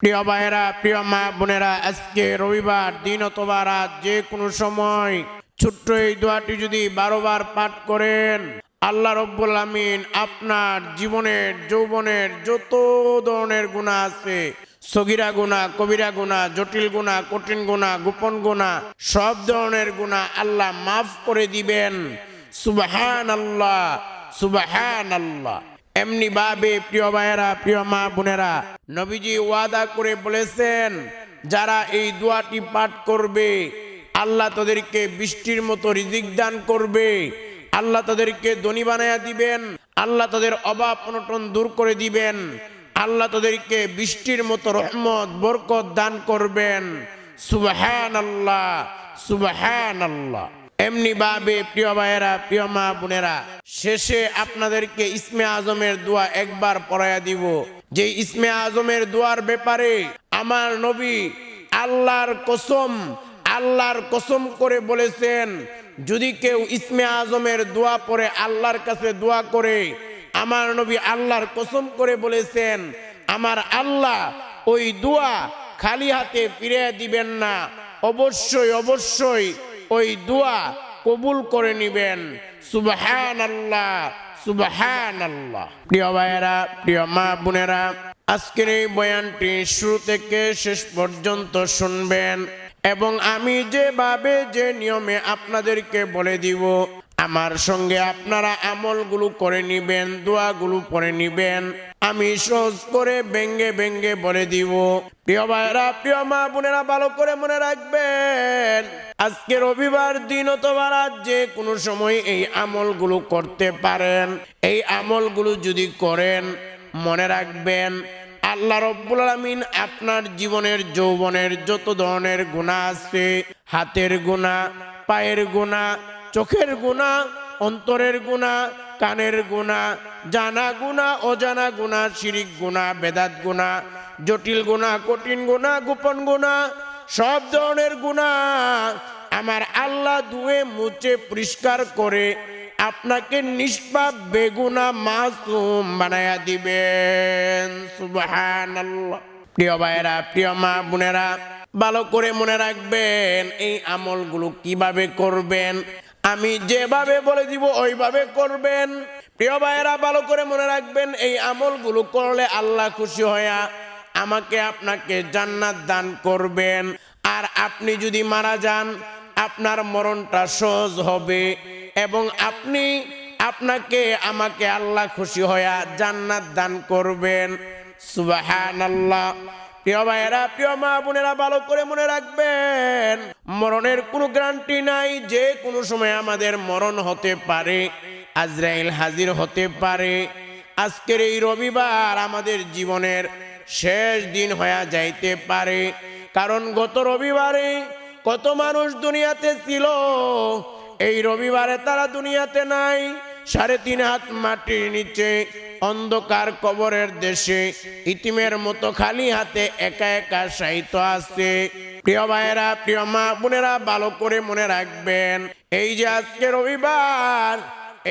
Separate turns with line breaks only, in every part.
প্রিয় ভাইয়েরা, প্রিয় মা বোনেরা, আজকে রবিবার, দিন অথবা রাত, যে কোনো সময় ছোট্ট এই দোয়াটি যদি বারোবার পাঠ করেন, আল্লাহ রব্বুল আমিন আপনার জীবনের, যৌবনের যত ধরনের গুণা আছে, সগিরা গুণা কবিরা গুণা জটিল গুণা কঠিন গুণা গোপন গুণা সব ধরনের গুণা আল্লাহ মাফ করে দিবেন। সুবাহান আল্লাহ সুবাহান আল্লাহ এমনি ভাবে প্রিয় ভাইয়েরা, প্রিয় মা বোনেরা, নবীজি ওয়াদা করে বলেছেন, যারা এই দোয়াটি পাঠ করবে, আল্লাহ তাদেরকে বৃষ্টির মতো রিজিক দান করবে, আল্লাহ তাদেরকে ধনী বানায়া দিবেন, আল্লাহ তাদের অভাব অনটন দূর করে দিবেন, আল্লাহ তাদেরকে বৃষ্টির মতো রহমত, বরকত দান করবেন। সুবাহান আল্লাহ সুবাহান আল্লাহ এমনি ভাবে প্রিয় ভাইয়েরা, প্রিয় মা বোনেরা, শেষে আপনাদেরকে ইসমে আজমের দোয়া একবার পড়াইয়া দিব। যে ইসমে আজমের দোয়ার ব্যাপারে আমার নবী আল্লাহর কসম আল্লাহর কসম করে বলেছেন, যদি কেউ ইসমে আজমের দোয়া পরে আল্লাহর কাছে দোয়া করে, আমার নবী আল্লাহর কসম করে বলেছেন, আমার আল্লাহ ওই দোয়া খালি হাতে ফিরে দিবেন না। অবশ্যই অবশ্যই ওই দোয়া কবুল করে নিবেন। সুবহান আল্লাহ সুবহান আল্লাহ প্রিয় ভাইয়েরা, প্রিয় মা বোনেরা, আজকের এই বয়ানটি শুরু থেকে শেষ পর্যন্ত শুনবেন এবং আমি যেভাবে যে নিয়মে আপনাদেরকে বলে দিব, আমার সঙ্গে আপনারা আমলগুলো করে নিবেন, দোয়াগুলো পরে নিবেন, আমি সহজ করে ব্যঙ্গে ব্যঙ্গে বলে দিব। প্রিয় ভাইরা প্রিয় মা বোনেরা, ভালো করে মনে রাখবেন। আজকে রবিবার দিন অথবা যে কোনো সময় এই আমলগুলো করতে পারেন। এই আমলগুলো যদি করেন, মনে রাখবেন, আল্লাহ রব্বুল আলমিন আপনার জীবনের, যৌবনের যত ধরনের গুণা আছে, হাতের গুণা পায়ের গুণা চোখের গুণা অন্তরের গুণা কানের গুণা জানা গুণা অজানা গুণা শিরিক গুণা বেদাত গুণা জটিল গুণা কঠিন গুণা গোপন গুণা সব ধরনের গুণা আমার আল্লাহ ধুয়ে মুছে পরিষ্কার করে আপনাকে নিষ্পাপ বেগুনা মাসুম বানায়া দিবেন। সুবহান প্রিয় ভাইয়েরা, প্রিয় মা বোনেরা, ভালো করে মনে রাখবেন, এই আমলগুলো কীভাবে করবেন? আমি যেভাবে বলে দিব, ওইভাবে করবেন। প্রিয় ভাইয়েরা, ভালো করে মনে রাখবেন, এই আমলগুলো করলে আল্লাহ খুশি হয়া আমাকে আপনাকে জান্নাত দান করবেন। আর আপনি যদি মারা যান আপনার মরণটা সহজ হবে এবং আপনি আপনাকে, আমাকে আল্লাহ খুশি হয়া জান্নাত দান করবেন। সুবাহান আল্লাহ প্রিয় ভাইয়েরা, প্রিয় মা বোনেরা, ভালো করে মনে রাখবেন, মরণের কোনো গ্যারান্টি নাই, যে কোনো সময় আমাদের মরণ হতে পারে, আজরাইল হাজির হতে পারে। আজকের এই রবিবার আমাদের জীবনের শেষ দিন হয়ে যাইতে পারে, কারণ গত রবিবারে কত মানুষ দুনিয়াতে ছিল। এই রবিবারে তারা দুনিয়াতে নাই। সাড়ে তিন হাত মাটির নিচে, অন্ধকার কবরের দেশে, ইতিমের মতো খালি হাতে একা একা সাহিত্য আছে। প্রিয় ভাইয়েরা, প্রিয় মা বোনেরা, ভালো করে মনে রাখবেন, এই যে আজকে রবিবার,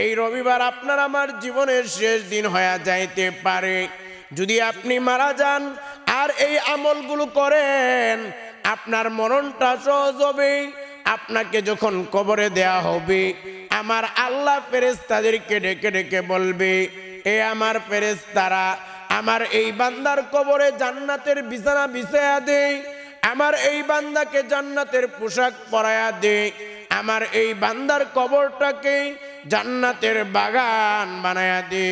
এই রবিবার আপনার আমার জীবনের শেষ দিন হয়ে যাইতে পারে। যদি আপনি মারা যান, আর এই আমলগুলো করেন আপনার মরণটা সহজ হবে, আপনাকে যখন কবরে দেয়া হবে, আমার আল্লাহ ফেরেস তাদেরকে ডেকে ডেকে বলবে, এ আমার ফেরেস তারা আমার এই বান্দার কবরে জান্নাতের বিছানা বিছায়া দে, আমার এই বান্দাকে জান্নাতের পোশাক পরায়া দে, আমার এই বান্দার কবরটাকে জান্নাতের বাগান বানায়া দে।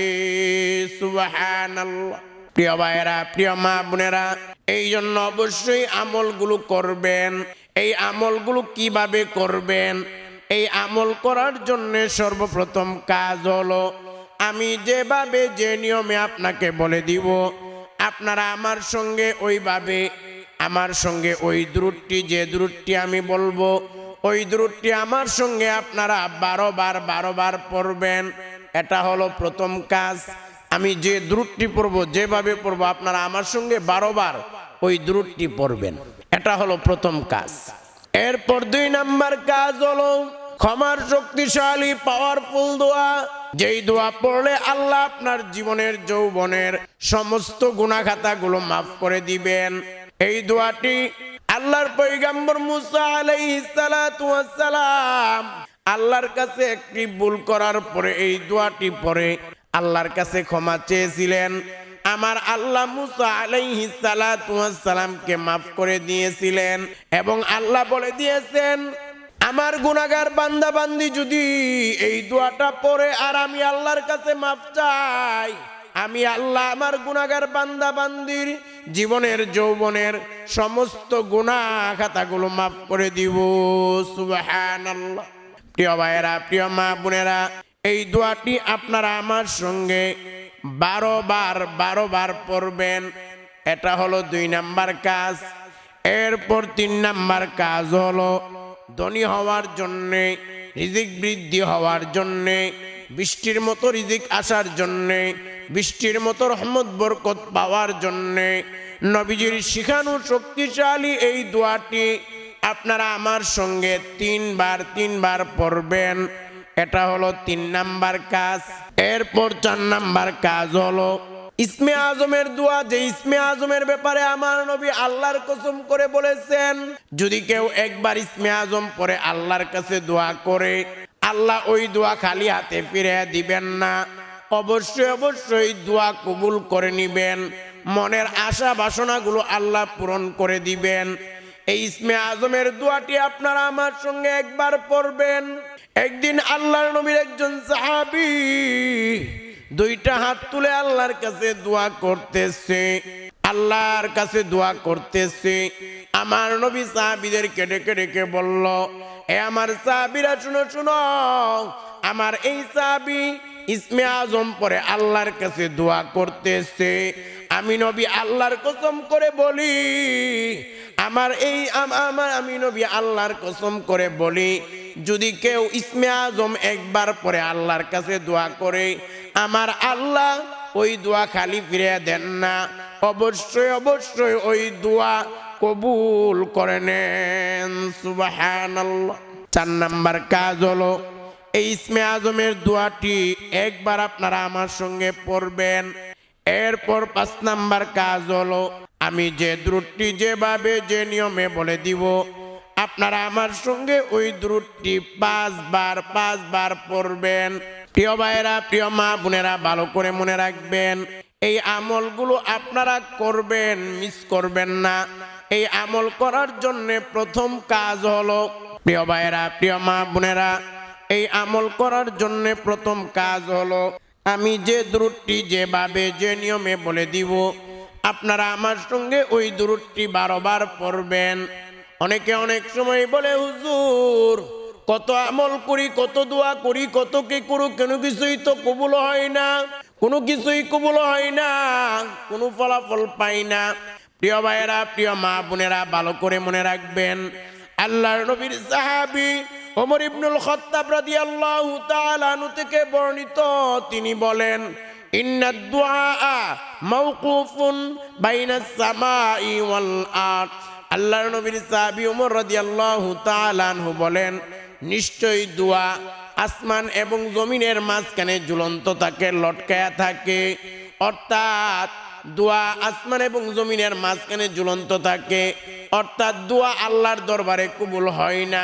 সুবহানাল্লাহ। প্রিয় ভাইয়েরা, প্রিয় মা বোনেরা, এই জন্য অবশ্যই আমলগুলো করবেন। এই আমলগুলো কীভাবে করবেন? এই আমল করার জন্য সর্বপ্রথম কাজ হলো, আমি যেভাবে যে নিয়মে আপনাকে বলে দিব, আপনারা আমার সঙ্গে ওইভাবে, আমার সঙ্গে ওই দূরটি যে দূরটি আমি বলব, ওই দূরটি আমার সঙ্গে আপনারা বারো বার বারো বার পড়বেন। এটা হলো প্রথম কাজ। আমি যে দূরটি পড়ব, যেভাবে পড়ব, আপনারা আমার সঙ্গে বারো বার ওই দূরটি পড়বেন। এটা হলো প্রথম কাজ। এরপর দুই নাম্বার কাজ হলো ক্ষমার শক্তিশালী পাওয়ারফুল দোয়া। যেই দোয়া পড়লে আল্লাহ আপনার জীবনের যৌবনের সমস্ত গুণাখাতাগুলো মাফ করে দিবেন। এই দোয়াটি আল্লাহর পৈগম্বর মুসা আলাইহিস সালাতু ওয়াস সালাম আল্লাহর কাছে একটি ভুল করার পরে এই দোয়াটি পরে আল্লাহর কাছে ক্ষমা চেয়েছিলেন। আমার আল্লাহ মুসা আলাইহিস সালাতু ওয়াস সালামকে মাফ করে দিয়েছিলেন এবং আল্লাহ বলে দিয়েছেন, আমার গুনাগার বান্দা বান্দি যদি এই দোয়াটা পড়ে আর আমি আল্লাহর কাছে মাফ চাই, আমি আল্লাহ আমার গুনাগার বান্দা বান্দির জীবনের, যৌবনের সমস্ত গুণা খাতাগুলো মাফ করে দিব। সুবহানাল্লাহ। প্রিয় ভাইয়েরা, প্রিয় মা বোনেরা এই দোয়াটি আপনারা আমার সঙ্গে বারো বার বারো বার পড়বেন। এটা হলো দুই নাম্বার কাজ। এরপর তিন নাম্বার কাজ হলো ধনী হওয়ার জন্যে, রিজিক বৃদ্ধি হওয়ার জন্যে, বৃষ্টির মতো রিজিক আসার জন্যে, বৃষ্টির মতো রহমত, বরকত পাওয়ার জন্যে। নবীজির শিখানো শক্তিশালী এই দোয়াটি আপনারা আমার সঙ্গে তিনবার তিনবার পড়বেন। এটা হলো তিন নাম্বার কাজ। এরপর চার নাম্বার কাজ হলো, ইসমে আজমের দোয়া, যে ইসমে আজমের ব্যাপারে আমার নবী আল্লাহর কসম করে বলেছেন, যদি কেউ একবার ইসমে আজম পরে আল্লাহর কাছে দোয়া করে, আল্লাহ ওই দোয়া খালি হাতে ফিরে দিবেন না। অবশ্যই অবশ্যই দোয়া কবুল করে নিবেন। মনের আশা বাসনাগুলো আল্লাহ পূরণ করে দিবেন। এই ইসমে আজমের দোয়াটি আপনারা আমার সঙ্গে একবার পড়বেন। একদিন আল্লাহর নবীর একজন সাহাবি দুইটা হাত তুলে আল্লাহর কাছে দোয়া করতেছে, আল্লাহর কাছে দোয়া করতেছে। আমার নবী সাহাবিদেরকে ডেকে ডেকে বলল, এ আমার সাহাবিরা, শুনো শুনো, আমার এই সাহাবি ইসমে আজম পরে আল্লাহর কাছে দোয়া করতেছে। আমি নবী আল্লাহর কসম করে বলি, আমার এই, আম- আমার, আমি নবী আল্লাহর কসম করে বলি যদি কেউ ইসমে আজম একবার পরে আল্লাহর কাছে দোয়া করে, আমার আল্লাহ ওই দোয়া খালি ফিরে দেন না। অবশ্যই অবশ্যই ওই দোয়া কবুল করে নেন। সুবহানাল্লাহ। চার নাম্বার কাজ হলো, এই ইসমে আজমের দোয়াটি একবার আপনারা আমার সঙ্গে পড়বেন। এরপর পাঁচ নাম্বার কাজ হলো, আমি যে দ্রুটটি যেভাবে, যে নিয়মে বলে দিব আপনারা আমার সঙ্গে ওই দ্রুটটি পাঁচবার পাঁচবার পড়বেন। প্রিয় ভাইয়েরা, প্রিয় মা বোনেরা, ভালো করে মনে রাখবেন, এই আমলগুলো আপনারা করবেন মিস করবেন না। এই আমল করার জন্য প্রথম কাজ হলো, প্রিয় ভাইয়েরা, প্রিয় মা বোনেরা, এই আমল করার জন্য প্রথম কাজ হলো, আমি যে দূরটি যেভাবে, যে নিয়মে বলে দিব, আপনারা আমার সঙ্গে ওই দূরটি বারোবার পড়বেন। অনেকে অনেক সময় বলে, হুজুর, কত আমল করি, কত দোয়া করি, কত কি করু কেন কিছুই তো কবুল হয় না, কোনো কিছুই কবুল হয় না, কোনো ফলাফল পাই না। প্রিয় ভাইয়েরা, প্রিয় মা বোনেরা, ভালো করে মনে রাখবেন, আল্লাহর নবীর সাহাবী ওমর ইবনুল খত্তাব রাদিয়াল্লাহু তাআলা আনহু থেকে বর্ণিত, তিনি বলেন, ইন্না দুআ মাওকুফুন বাইনাস সামাই ওয়াল আরদ। আল্লাহর নবীর সাহাবী ওমর রাদিয়াল্লাহু তাআলা আনহু বলেন, নিশ্চয়ই দোয়া আসমান এবং জমিনের মাঝখানে ঝুলন্ত থাকে, লটকায়া থাকে। অর্থাৎ দোয়া আসমান এবং জমিনের মাঝখানে ঝুলন্ত থাকে। অর্থাৎ দোয়া আল্লাহর দরবারে কবুল হয় না।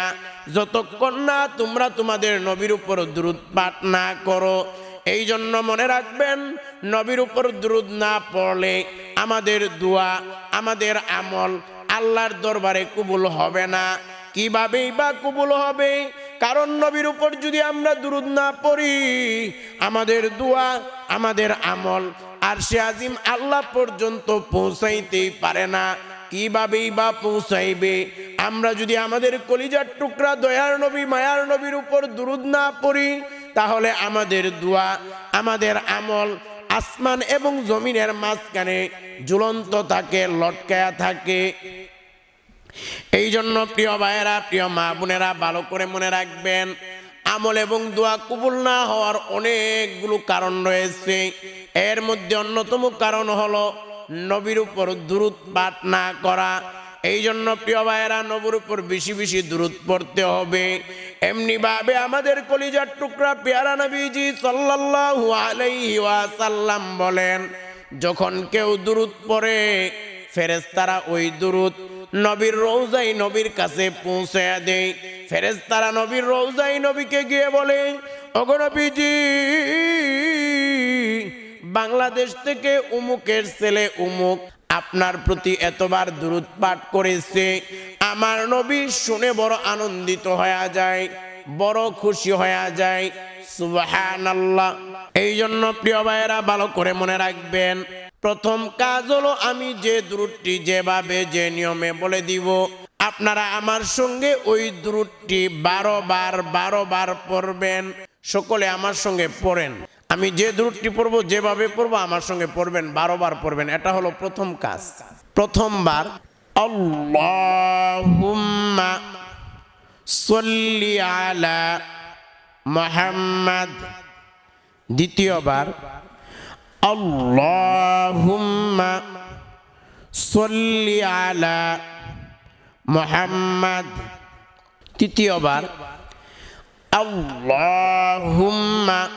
যতক্ষণ না তোমরা তোমাদের নবীর উপর দ্রুত পাঠ না করো এই জন্য মনে রাখবেন, নবীর উপর দ্রুত না পড়লে আমাদের দোয়া, আমাদের আমল আল্লাহর দরবারে কবুল হবে না। কিভাবেই বা কবুল হবে? কারণ নবীর উপর যদি আমরা দুরুদ না পড়ি, আমাদের দোয়া, আমাদের আমল আর সে আজিম আল্লাহ পর্যন্ত পৌঁছাইতেই পারে না। কিভাবেই বা পৌঁছাইবে? আমরা যদি আমাদের কলিজার টুকরা দয়ার নবী, মায়ার নবীর উপর দুরুদ না পড়ি, তাহলে আমাদের দোয়া, আমাদের আমল আসমান এবং জমিনের মাঝখানে ঝুলন্ত থাকে, লটকায়া থাকে। এই জন্য প্রিয় ভাইয়েরা, প্রিয় মা বোনেরা, ভালো করে মনে রাখবেন, আমল এবং দোয়া কবুল না হওয়ার অনেকগুলো কারণ রয়েছে। এর মধ্যে অন্যতম কারণ হলো নবীর উপর দূরত পাঠ না করা। এই জন্য প্রিয় ভাইয়েরা, নবীর উপর বেশি বেশি দূরত পড়তে হবে। এমনি ভাবে আমাদের কলিজার টুকরা পেয়ারা নবীজি সাল্লাল্লাহু আলাইহি ওয়াসাল্লাম বলেন, যখন কেউ দুরুদ পড়ে, ফেরেশতারা ওই দুরুদ নবীর রৌজাই নবীর কাছে পৌঁছে দেয়। ফেরেশতারা নবীর রৌজাই নবীকে গিয়ে বলে, ওগো নবীজি, বাংলাদেশ থেকে উমুকের ছেলে উমুক আপনার প্রতি এতবার দূরত পাঠ করেছে, আমার নবী শুনে বড় আনন্দিত হয়ে যায়, বড় খুশি হয়ে যায়। সুবাহান আল্লাহ এই জন্য প্রিয় ভাইয়েরা, ভালো করে মনে রাখবেন, প্রথম কাজ হলো আমি যে দূরটি যেভাবে যে নিয়মে বলে দিব, আপনারা আমার সঙ্গে ওই দূরটি বারো বার বারো বার পড়বেন, সকলে আমার সঙ্গে পড়েন। আমি যে দূরটি পড়ব, যেভাবে পড়ব, আমার সঙ্গে পড়বেন, বারো বার পড়বেন। এটা হলো প্রথম কাজ। প্রথমবার মোহাম্মদ। দ্বিতীয়বার আলা মোহাম্মদ। তৃতীয়বার, আল্লাহুম্মা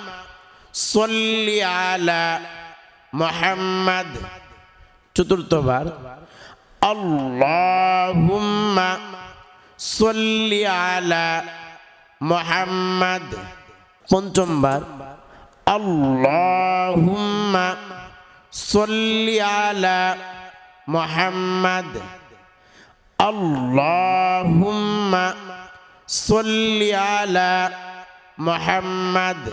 সল্লি আলা মোহাম্মদ। চতুর্থবার, আল্লাহুম্মা সল্লি আলা মোহাম্মদ। পঞ্চমবার, আল্লাহুম্মা সল্লি আলা মোহাম্মদ। আল্লাহুম্মা সল্লি আলা মোহাম্মদ।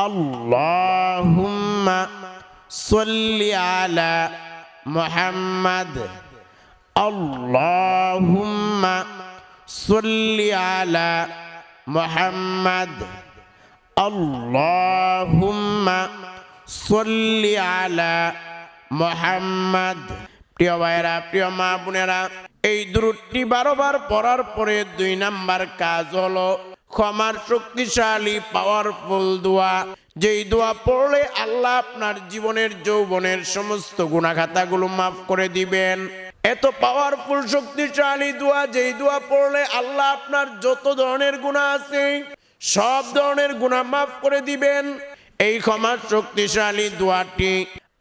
اللهم صل على محمد اللهم صل على محمد اللهم صل على محمد প্রিয় ভাইরা প্রিয় মা বোনেরা এই দূরটি বারোবার পড়ার পরে দুই নাম্বার কাজ হলো ক্ষমার শক্তিশালী পাওয়ারফুল দোয়া। যেই দোয়া পড়লে আল্লাহ আপনার জীবনের, যৌবনের সমস্ত গুণাখাতাগুলো মাফ করে দিবেন। এত পাওয়ারফুল শক্তিশালী দোয়া, যেই দোয়া পড়লে আল্লাহ আপনার যত ধরনের গুণা আছে, সব ধরনের গুণা মাফ করে দিবেন। এই ক্ষমার শক্তিশালী দোয়াটি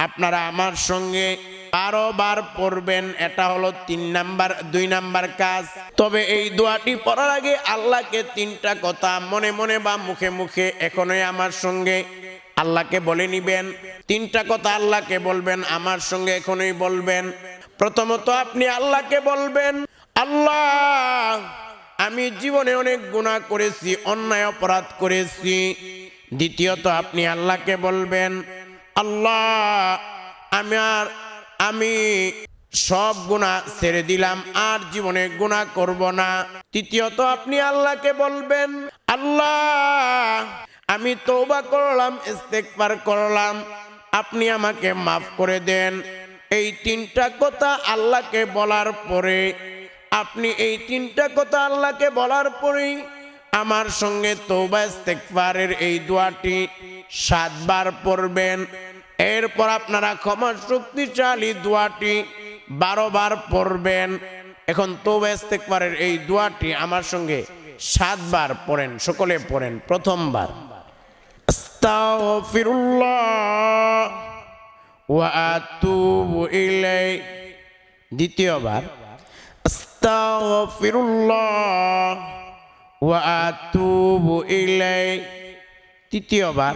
আপনারা আমার সঙ্গে বারো বার পড়বেন, এটা হলো তিন নাম্বার, দুই নাম্বার কাজ। তবে এই দোয়াটি পড়ার আগে আল্লাহকে তিনটা কথা মনে মনে বা মুখে মুখে এখনই আমার সঙ্গে আল্লাহকে বলে নিবেন। তিনটা কথা আল্লাহকে বলবেন, আমার সঙ্গে এখনই বলবেন। প্রথমত আপনি আল্লাহকে বলবেন, আল্লাহ, আমি জীবনে অনেক গুণা করেছি, অন্যায় অপরাধ করেছি। দ্বিতীয়ত আপনি আল্লাহকে বলবেন, আল্লাহ, আমি আর আমি সব গুণা ছেড়ে দিলাম, আর জীবনে গুণা করব না। তৃতীয়ত, আপনি আল্লাহকে বলবেন, আল্লাহ, আমি তৌবা করলাম ইস্তেকবার করলাম, আপনি আমাকে মাফ করে দেন। এই তিনটা কথা আল্লাহকে বলার পরে, আপনি এই তিনটা কথা আল্লাহকে বলার পরেই আমার সঙ্গে তৌবা ইস্তেকবারের এই দোয়াটি সাতবার পড়বেন। এরপর আপনারা ক্ষমা শক্তিশালী দোয়াটি বারো বার পড়বেন। এখন তৌবা ইস্তেকবারের এই দোয়াটি আমার সঙ্গে সাতবার পড়েন, সকলে পড়েন, প্রথমবার। ইলাই দ্বিতীয়বার, আস্তাগফিরুল্লাহ ইলাই তৃতীয়বার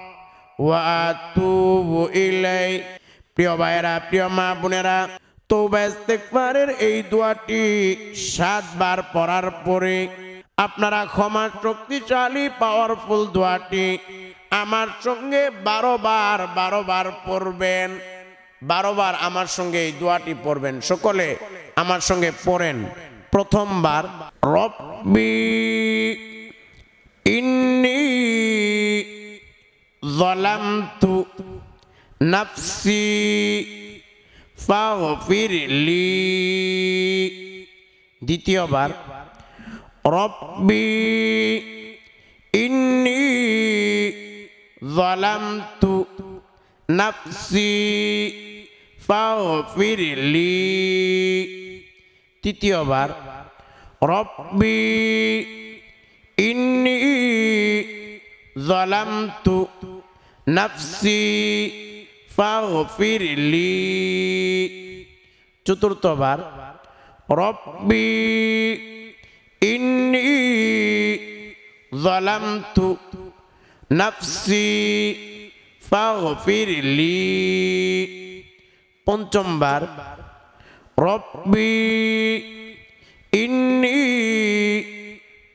আতুবু ইলাই। প্রিয় ভাইয়েরা, প্রিয় মা বোনেরা তৌবা ইস্তেগফারের এই দোয়াটি সাতবার পড়ার পরে আপনারা ক্ষমা শক্তিশালী পাওয়ারফুল দোয়াটি আমার সঙ্গে বারো বার বারো বার পড়বেন। বারো বার আমার সঙ্গে এই দোয়াটি পড়বেন। সকলে আমার সঙ্গে পড়েন। প্রথমবার, রব্বি ইন্নি ظلمت نفسي فاغفر لي দ্বিতীয়বার রব্বি ইন্নি ظلمت نفسي فاغفر لي তৃতীয়বার রব্বি ইন্নি ظلمت নাফসি ফাগফিরলি চতুর্থবার রব্বি ইন্নী যালামতু নাফসি ফাগফিরলি পঞ্চমবার রব্বি ইন্নী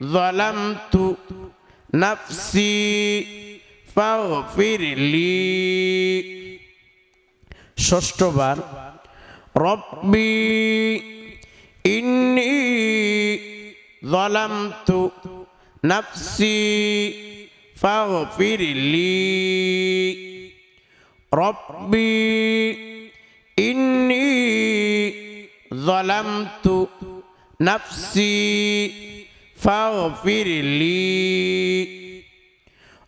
যালামতু নাফসি فاغفر لي ষষ্ঠবার রব্বি ইন্নি ظلمت نفسي فاغفر لي ربي إني ظلمت نفسي فاغفر لي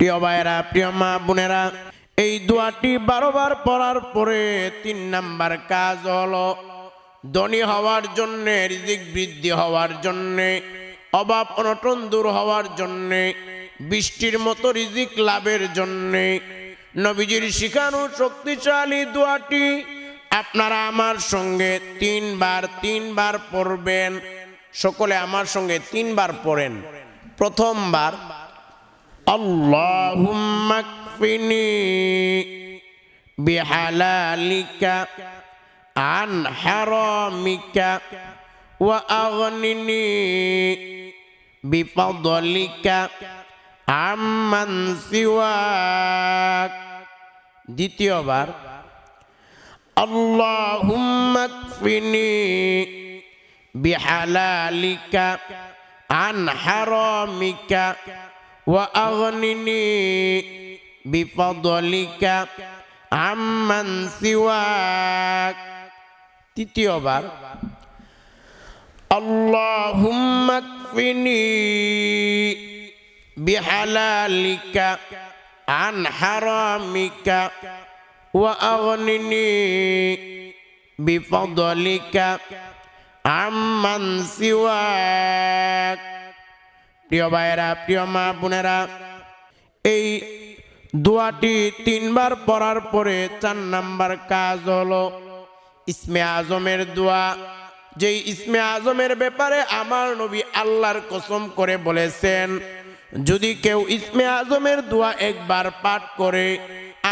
প্রিয় ভাইয়েরা, প্রিয় মা বোনেরা, এই দোয়াটি বারোবার পড়ার পরে তিন নাম্বার কাজ হলো ধনী হওয়ার জন্যে, রিজিক বৃদ্ধি হওয়ার জন্যে, অভাব অনটন দূর হওয়ার জন্যে, বৃষ্টির মতো রিজিক লাভের জন্যে। নবীজির শিখানো শক্তিশালী দোয়াটি আপনারা আমার সঙ্গে তিনবার তিনবার পড়বেন। সকলে আমার সঙ্গে তিনবার পড়েন। প্রথমবার اللهم اكفني بحلالك عن حرامك واغنني بفضلك عمن سواك দ্বিতীয়বার اللهم اكفني بحلالك عن حرامك وأغنني بفضلك عمن سواك تتيوبر اللهم اكفني بحلالك عن حرامك وأغنني بفضلك عمن سواك প্রিয় ভাইয়েরা, প্রিয় মা বোনেরা, এই দোয়াটি তিনবার পড়ার পরে চার নাম্বার কাজ হলো ইসমে আজমের দোয়া। যেই ইসমে আজমের ব্যাপারে আমার নবী আল্লাহর কসম করে বলেছেন, যদি কেউ ইসমে আজমের দোয়া একবার পাঠ করে,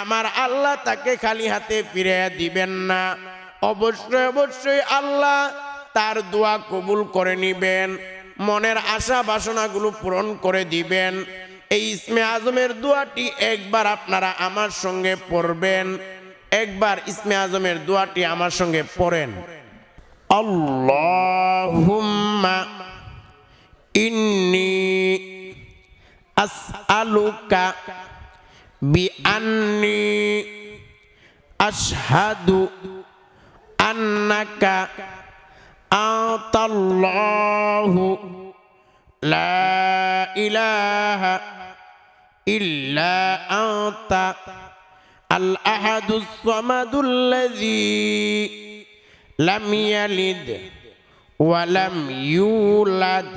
আমার আল্লাহ তাকে খালি হাতে ফিরে দিবেন না। অবশ্যই অবশ্যই আল্লাহ তার দোয়া কবুল করে নিবেন। মনের আশা বাসনাগুলো পূরণ করে দিবেন। এই ইসমে আজমের দোয়াটি একবার আপনারা আমার সঙ্গে পড়বেন। একবার ইসমে আজমের দোয়াটি আমার সঙ্গে পড়েন। আল্লাহুম্মা ইন্নি আসআলুকা বিআন্নি আশহাদু আন্নাকা লা ইলাহা ইল্লা আনতা, আল আহাদুস সামাদুল্লাযী লাম ইয়ালিদ ওয়া লাম ইউলাদ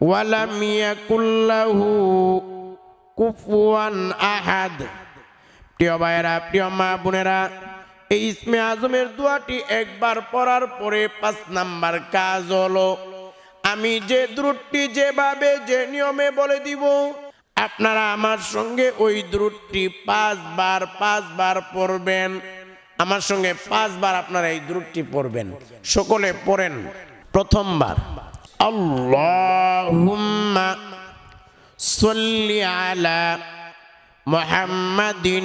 ওয়া লাম ইয়াকুল লাহু কুফুয়ান আহাদ। প্রিয় ভাইয়েরা, প্রিয় মা বোনেরা এই ইসমে আজমের দোয়াটি একবার পড়ার পরে পাঁচ নাম্বার কাজ হলো, আমি যে দ্রুটটি যেভাবে, যে নিয়মে বলে দিব, আপনারা আমার সঙ্গে ওই দ্রুটটি পাঁচবার পাঁচবার পড়বেন। আমার সঙ্গে পাঁচবার আপনারা এই দ্রুটটি পড়বেন। সকলে পড়েন প্রথমবার। আল্লাহুম্মা সাল্লি আলা মুহাম্মাদিন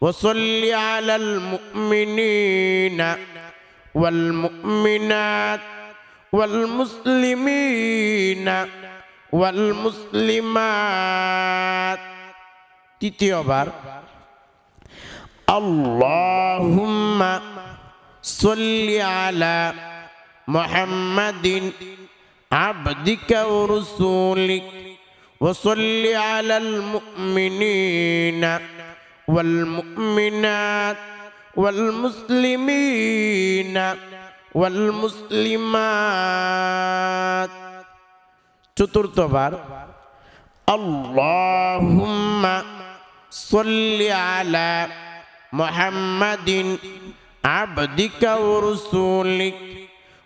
وصل على المؤمنين والمؤمنات والمسلمين والمسلمات তৃতীয়বার اللهم صل على محمد عبدك ورسولك وصل على المؤمنين والمؤمنات والمسلمين والمسلمات চতুর্থবার اللهم صل على محمد عبدك ورسولك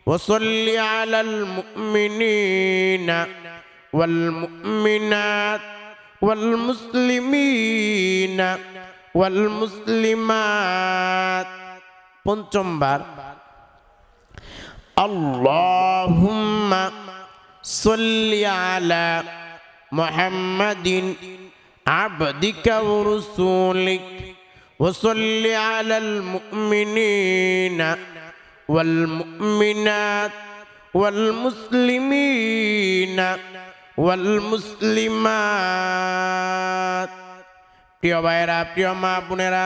وصل على المؤمنين والمؤمنات والمسلمين والمسلمات পঞ্চমবার اللهم صل على محمد عبدك ورسولك وصل على المؤمنين والمؤمنات والمسلمين والمسلمات প্রিয় ভাইয়েরা, প্রিয় মা বোনেরা,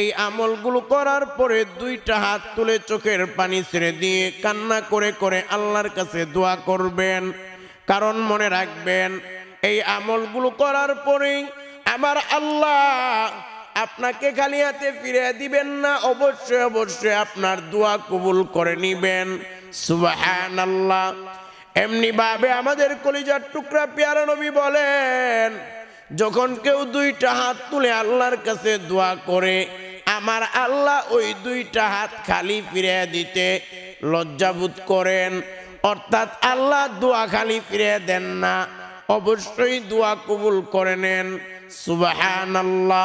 এই আমলগুলো করার পরে দুইটা হাত তুলে চোখের পানি ছেড়ে দিয়ে কান্না করে করে আল্লাহর কাছে দোয়া করবেন। কারণ মনে রাখবেন, এই আমলগুলো করার পরেই আমার আল্লাহ আপনাকে খালি হাতে ফিরে দিবেন না, অবশ্যই অবশ্যই আপনার দোয়া কবুল করে নিবেন। সুবাহান আল্লাহ এমনি ভাবে আমাদের কলিজার টুকরা পেয়ারা নবী বলেন যখন কেউ দুইটা হাত তুলে আল্লাহর কাছে দোয়া করে, আমার আল্লাহ ওই দুইটা হাত খালি ফিরে দিতে লজ্জাবোধ করেন। অর্থাৎ আল্লাহ দোয়া খালি ফিরে দেন না, অবশ্যই দোয়া কবুল করে নেন। সুবাহান আল্লাহ